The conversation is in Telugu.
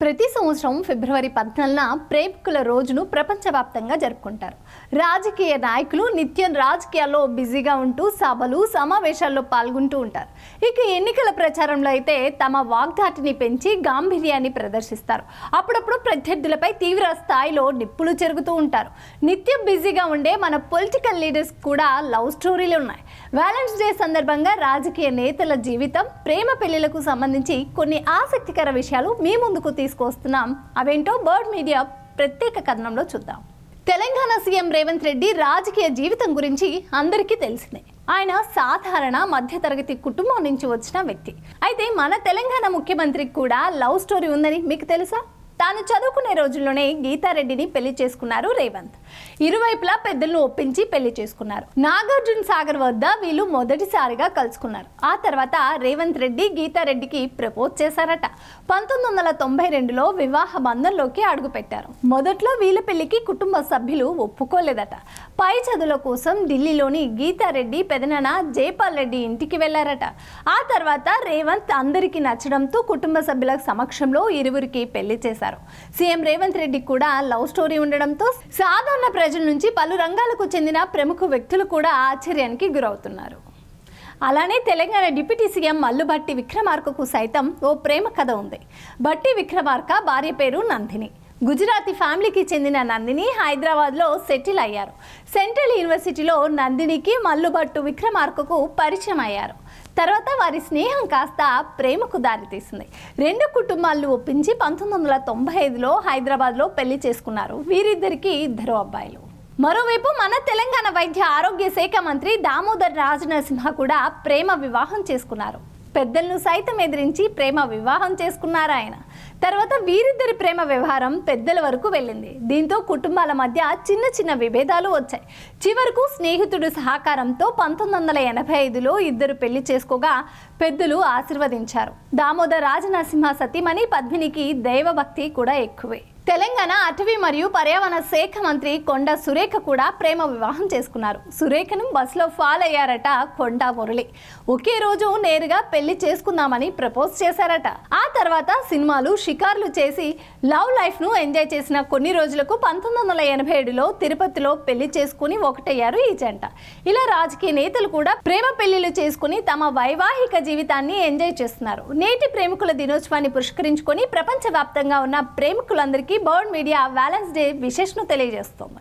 ప్రతి సంవత్సరం ఫిబ్రవరి పద్నాలుగున ప్రేమికుల రోజును ప్రపంచవ్యాప్తంగా జరుపుకుంటారు. రాజకీయ నాయకులు నిత్యం రాజకీయాల్లో బిజీగా ఉంటూ సభలు సమావేశాల్లో పాల్గొంటూ ఉంటారు. ఇక ఎన్నికల ప్రచారంలో అయితే తమ వాగ్దాటిని పెంచి గాంభీర్యాన్ని ప్రదర్శిస్తారు. అప్పుడప్పుడు ప్రత్యర్థులపై తీవ్ర స్థాయిలో నిప్పులు చెరుగుతూ ఉంటారు. నిత్యం బిజీగా ఉండే మన పొలిటికల్ లీడర్స్ కూడా లవ్ స్టోరీలు ఉన్నాయి. వ్యాలెన్స్ డే సందర్భంగా రాజకీయ నేతల జీవితం ప్రేమ పెళ్ళిలకు సంబంధించి కొన్ని ఆసక్తికర విషయాలు మీ ముందుకు తీసుకొస్తున్నాం. అవేంటో బర్డ్ మీడియా ప్రత్యేక కథనంలో చూద్దాం. తెలంగాణ సీఎం రేవంత్ రెడ్డి రాజకీయ జీవితం గురించి అందరికీ తెలిసిందే. ఆయన సాధారణ మధ్యతరగతి కుటుంబం నుంచి వచ్చిన వ్యక్తి. అయితే మన తెలంగాణ ముఖ్యమంత్రికి కూడా లవ్ స్టోరీ ఉందని మీకు తెలుసా? తాను చదువుకునే రోజుల్లోనే గీతారెడ్డిని పెళ్ళి చేసుకున్నారు రేవంత్. ఇరువైపులా పెద్దలను ఒప్పించి పెళ్ళి చేసుకున్నారు. నాగార్జున సాగర్ వద్ద వీళ్ళు మొదటిసారిగా కలుసుకున్నారు. ఆ తర్వాత రేవంత్ రెడ్డి గీతారెడ్డికి ప్రపోజ్ చేశారట. పంతొమ్మిది వందల తొంభై రెండులో వివాహ బంధంలోకి అడుగుపెట్టారు. మొదట్లో వీళ్ళ పెళ్ళికి కుటుంబ సభ్యులు ఒప్పుకోలేదట. పై చదువుల కోసం ఢిల్లీలోని గీతారెడ్డి పెదనాన్న జైపాల్ రెడ్డి ఇంటికి వెళ్ళారట. ఆ తర్వాత రేవంత్ అందరికీ నచ్చడంతో కుటుంబ సభ్యుల సమక్షంలో ఇరువురికి పెళ్ళి చేశారు. సీఎం రేవంత్ రెడ్డి కూడా లవ్ స్టోరీ ఉండడంతో సాధారణ ప్రజల నుంచి పలు రంగాలకు చెందిన ప్రముఖ వ్యక్తులు కూడా ఆశ్చర్యానికి గురవుతున్నారు. అలానే తెలంగాణ డిప్యూటీ సీఎం మల్లుభట్టి విక్రమార్కకు సైతం ఓ ప్రేమ కథ ఉంది. భట్టి విక్రమార్క భార్య పేరు నందిని. గుజరాతీ ఫ్యామిలీకి చెందిన నందిని హైదరాబాద్లో సెటిల్ అయ్యారు. సెంట్రల్ యూనివర్సిటీలో నందినికి మల్లుభట్టు విక్రమార్కకు పరిచయం అయ్యారు. తర్వాత వారి స్నేహం కాస్త ప్రేమకు దారితీసింది. రెండు కుటుంబాలను ఒప్పించి పంతొమ్మిది వందల తొంభై ఐదులో హైదరాబాద్లో పెళ్ళి చేసుకున్నారు. వీరిద్దరికి ఇద్దరు అబ్బాయిలు. మరోవైపు మన తెలంగాణ వైద్య ఆరోగ్య శాఖ మంత్రి దామోదర్ రాజనరసింహ కూడా ప్రేమ వివాహం చేసుకున్నారు. పెద్దలను సైతం ఎదిరించి ప్రేమ వివాహం చేసుకున్నారు ఆయన. తర్వాత వీరిద్దరి ప్రేమ వ్యవహారం పెద్దల వరకు వెళ్ళింది. దీంతో కుటుంబాల మధ్య చిన్న చిన్న విభేదాలు వచ్చాయి. చివరకు స్నేహితుడి సహకారంతో పంతొమ్మిది వందల ఎనభై ఐదులో ఇద్దరు పెళ్ళి చేసుకోగా పెద్దలు ఆశీర్వదించారు. దామోదర్ రాజనరసింహ సతీమణి పద్మినికి దైవభక్తి కూడా ఎక్కువే. తెలంగాణ అటవీ మరియు పర్యావరణ శాఖ మంత్రి కొండ సురేఖ కూడా ప్రేమ వివాహం చేసుకున్నారు. సురేఖను బస్సులో ఫాల్ అయ్యారట కొండ మురళి. ఒకే రోజు నేరుగా పెళ్ళి చేసుకుందామని ప్రపోజ్ చేశారట. ఆ తర్వాత సినిమాలు షికార్లు చేసి లవ్ లైఫ్ను ఎంజాయ్ చేసిన కొన్ని రోజులకు పంతొమ్మిది వందల ఎనభై ఏడులో తిరుపతిలో పెళ్ళి చేసుకుని ఒకటయ్యారు ఈ జంట. ఇలా రాజకీయ నేతలు కూడా ప్రేమ పెళ్ళిలు చేసుకుని తమ వైవాహిక జీవితాన్ని ఎంజాయ్ చేస్తున్నారు. నేటి ప్రేమికుల దినోత్సవాన్ని పురస్కరించుకొని ప్రపంచవ్యాప్తంగా ఉన్న ప్రేమికులందరికీ బర్డ్ మీడియా వ్యాలెన్స్ డే విశేషను తెలియజేస్తోంది.